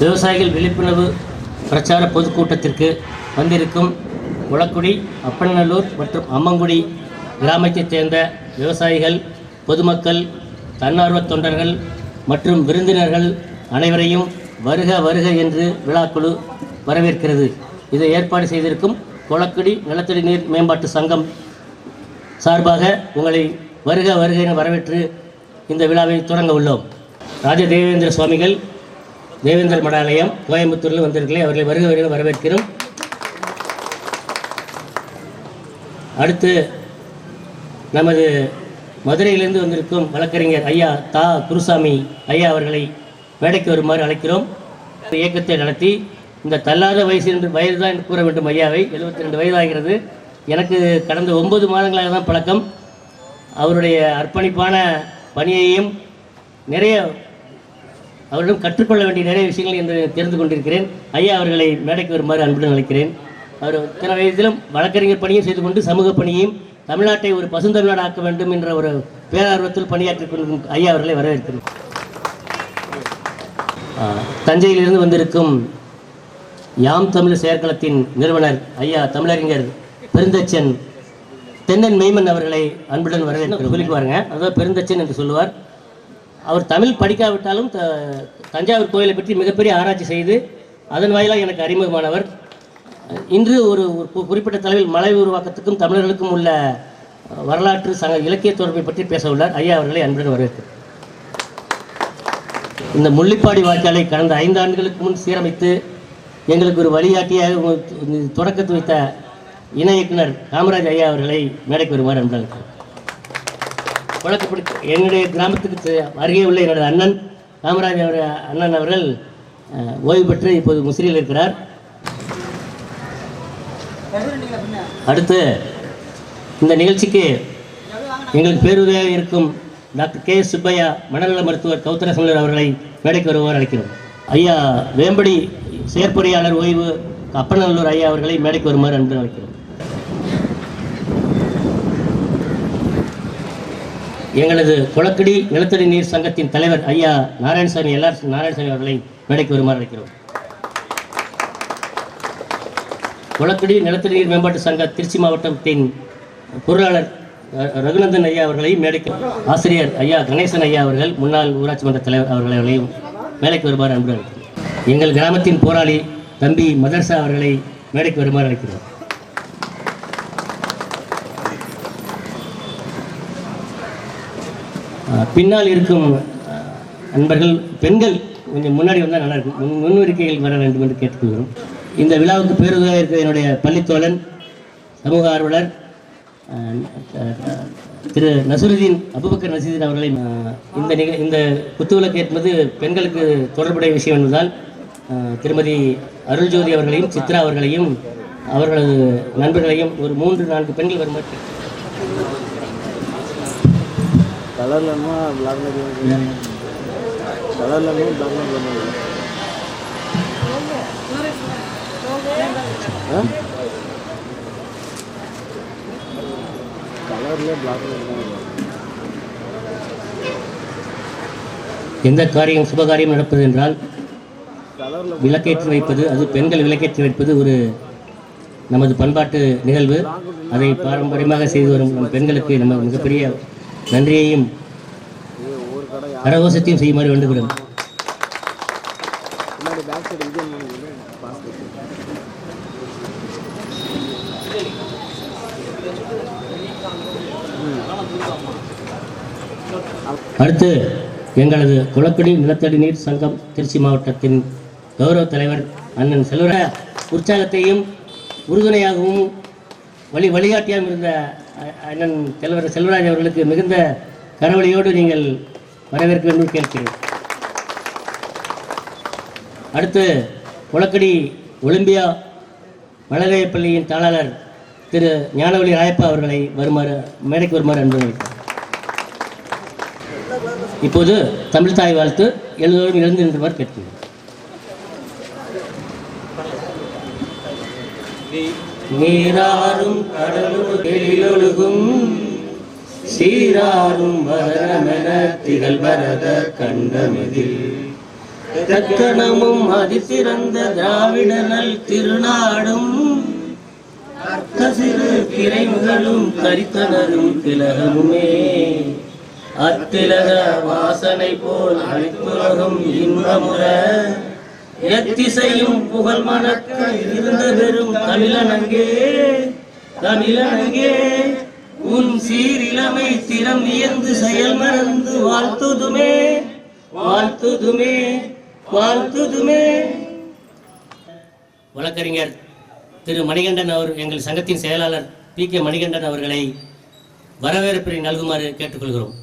விவசாயிகள் விழிப்புணர்வு பிரச்சார பொதுக்கூட்டத்திற்கு வந்திருக்கும் குளக்குடி அப்பனநல்லூர் மற்றும் அம்மங்குடி கிராமத்தைச் சேர்ந்த விவசாயிகள் பொதுமக்கள் தன்னார்வ தொண்டர்கள் மற்றும் விருந்தினர்கள் அனைவரையும் வருக வருக என்று விழாக்குழு வரவேற்கிறது. இதை ஏற்பாடு செய்திருக்கும் குளக்குடி நிலத்தடி நீர் மேம்பாட்டு சங்கம் சார்பாக உங்களை வருக வருக என வரவேற்று இந்த விழாவை தொடங்க உள்ளோம். ராஜ தேவேந்திர சுவாமிகள் தேவேந்திர மடாலயம் கோயம்புத்தூரில் வந்திருக்கலை. அவர்களை வருக வரவேற்கிறோம். அடுத்து நமது மதுரையிலிருந்து வந்திருக்கும் வழக்கறிஞர் ஐயா தா. குருசாமி ஐயா அவர்களை வேலைக்கு வருமாறு அழைக்கிறோம். இயக்கத்தை நடத்தி இந்த தள்ளாத வயசு என்று வயது தான் என்று கூற வேண்டும் ஐயாவை. 72 ரெண்டு வயதாகிறது. எனக்கு கடந்த ஒன்பது மாதங்களாக தான் பழக்கம். அவருடைய அர்ப்பணிப்பான பணியையும் நிறைய அவரிடம் கற்றுக்கொள்ள வேண்டிய நிறைய விஷயங்கள் என்று தெரிந்து கொண்டிருக்கிறேன். ஐயா அவர்களை மேடைக்கு வருமாறு அன்புடன் அழைக்கிறேன். அவர் இத்தனை வயதிலும் வழக்கறிஞர் பணியும் செய்து கொண்டு சமூக பணியையும் தமிழ்நாட்டை ஒரு பசுந்தமிழ்நாடு ஆக்க வேண்டும் என்ற ஒரு பேரார்வத்தில் பணியாற்றிக் கொண்டிருக்கும் ஐயா அவர்களை வரவேற்கிறேன். தஞ்சையிலிருந்து வந்திருக்கும் யாம் தமிழ் செயற்களத்தின் நிறுவனர் ஐயா தமிழறிஞர் பெருந்தச்சன் தென்னன் மெய்மன் அவர்களை அன்புடன் வரவேற்கிறேன். சொல்லிக்குவாருங்க அதாவது பெருந்தச்சன் என்று சொல்லுவார். அவர் தமிழ் படிக்காவிட்டாலும் த தஞ்சாவூர் கோயிலை பற்றி மிகப்பெரிய ஆராய்ச்சி செய்து அதன் வாயிலாக எனக்கு அறிமுகமானவர். இன்று ஒரு குறிப்பிட்ட தலைவில் மலை உருவாக்கத்துக்கும் தமிழர்களுக்கும் உள்ள வரலாற்று சங்க இலக்கிய தொடர்பை பற்றி பேச உள்ளார். ஐயா அவர்களை அன்புடன் வரவேற்கிறேன். இந்த முள்ளிப்பாடி வாய்க்காலை கடந்த ஐந்து ஆண்டுகளுக்கு முன் சீரமைத்து எங்களுக்கு ஒரு வழிகாட்டியாக தொடக்கத்து வைத்த இணை இயக்குனர் காமராஜ் ஐயா அவர்களை மேடைக்கு வருமாறு அன்புடன் வழக்கப்படி என்னுடைய கிராமத்துக்கு அருகே உள்ள என்னுடைய அண்ணன் காமராஜ் அவர் அண்ணன் அவர்கள் ஓய்வு பெற்று இப்போது முசிறியில் இருக்கிறார். அடுத்து இந்த நிகழ்ச்சிக்கு எங்களுக்கு பேருதவியாக இருக்கும் டாக்டர் கே சுப்பையா மனநல மருத்துவர் கௌதர அவர்களை மேடைக்கு வருவார் அழைக்கிறோம். ஐயா வேம்படி செயற்பொறியாளர் ஓய்வு அப்பநல்லூர் ஐயா அவர்களை மேடைக்கு வருமாறு அன்பு அழைக்கிறோம். எங்களது குளக்கடி நிலத்தடி நீர் சங்கத்தின் தலைவர் ஐயா நாராயணசாமி எல்ஆர் நாராயணசாமி அவர்களை மேடைக்கு வருமாறு இருக்கிறோம் குளக்கடி நிலத்தடி நீர் மேம்பாட்டு சங்க திருச்சி மாவட்டத்தின் பொருளாளர் ரகுநந்தன் ஐயா அவர்களை மேடைக்கு ஆசிரியர் ஐயா கணேசன் ஐயா அவர்கள் முன்னாள் ஊராட்சி மன்ற தலைவர் அவர்களையும் மேடைக்கு வருமாறு அன்பு எங்கள் கிராமத்தின் போராளி தம்பி மதர்சா அவர்களை மேடைக்கு வருமாறு அழைக்கிறோம். பின்னால் இருக்கும் நண்பர்கள் பெண்கள் கொஞ்சம் முன்னாடி வந்தால் நல்லா இருக்கும். முன் முன்னுரிக்கைகள் வர வேண்டும் என்று கேட்டுக்கொள்கிறோம். இந்த விழாவுக்கு பேருதாக இருக்கிற என்னுடைய பள்ளித்தோழன் சமூக ஆர்வலர் திரு நசுருதீன் அபுபக்கர் நசீதீன் அவர்களை இந்த நிக இந்த குத்துவிளக்கு ஏற்பது பெண்களுக்கு தொடர்புடைய விஷயம் என்பதால் திருமதி அருள்ஜோதி அவர்களையும் சித்ரா அவர்களையும் அவர்களது நண்பர்களையும் ஒரு மூன்று நான்கு பெண்கள் வருமாறு கலர்லன்னா கலர்ல பிளாக்ல எந்த காரியம் சுபகாரியம் நடப்பது என்றால் விளக்கேற்றி வைப்பது அது பெண்கள் விளக்கேற்றி வைப்பது ஒரு நமது பண்பாட்டு நிகழ்வு. அதை பாரம்பரியமாக செய்து வரும் பெண்களுக்கு நம்ம மிகப்பெரிய நன்றியையும் ஒவ்வொரு கடை கரகோஷத்தையும் செய்யுமாறு வேண்டுகிறோம் அடுத்து எங்களது குளக்கடி நிலத்தடி நீர் சங்கம் திருச்சி மாவட்டத்தின் கௌரவ தலைவர் அண்ணன் செல்வர உற்சாகத்தையும் உறுதுணையாகவும் வழி வழிகாட்டியாகவும் இருந்த அண்ணன் செல்வர் செல்வராஜ் அவர்களுக்கு மிகுந்த கரவழியோடு நீங்கள் வரவேற்க வேண்டும் கேட்கிறேன். அடுத்து புலக்கடி ஒலிம்பியா மழலையப் பள்ளியின் தாளாளர் திரு ஞானவழி ராயப்பா அவர்களை வருமாறு மேடைக்கு வருமாறு அன்பு இப்போது தமிழ் தாய் வாழ்த்து எழுதோடும் எழுந்து நின்றவர் கேட்கிறேன். நீராறும் கடலோடு எழிலொழுகும். சீராறும் வரமென திகழ்வரத வரத தக்கணமும் அதிசிறந்த திராவிட நல் திருநாடும். அர்த்த சிறு கிரைமுகளும் கரித்தனரும் திலகமுமே. அத்திலக வாசனை போல் அனைத்துலகம் இன்பமுற எத்திசையும் புகழ் மணக்க இருந்த பெரும் தமிழனங்கே தமிழனங்கே உன் சீரிலமை திறம் வியந்து செயல் மறந்து வாழ்த்துதுமே வாழ்த்துதுமே வாழ்த்துதுமே. வழக்கறிஞர் திரு மணிகண்டன் அவர் எங்கள் சங்கத்தின் செயலாளர் பி கே மணிகண்டன் அவர்களை வரவேற்பை நல்குமாறு கேட்டுக்கொள்கிறோம்.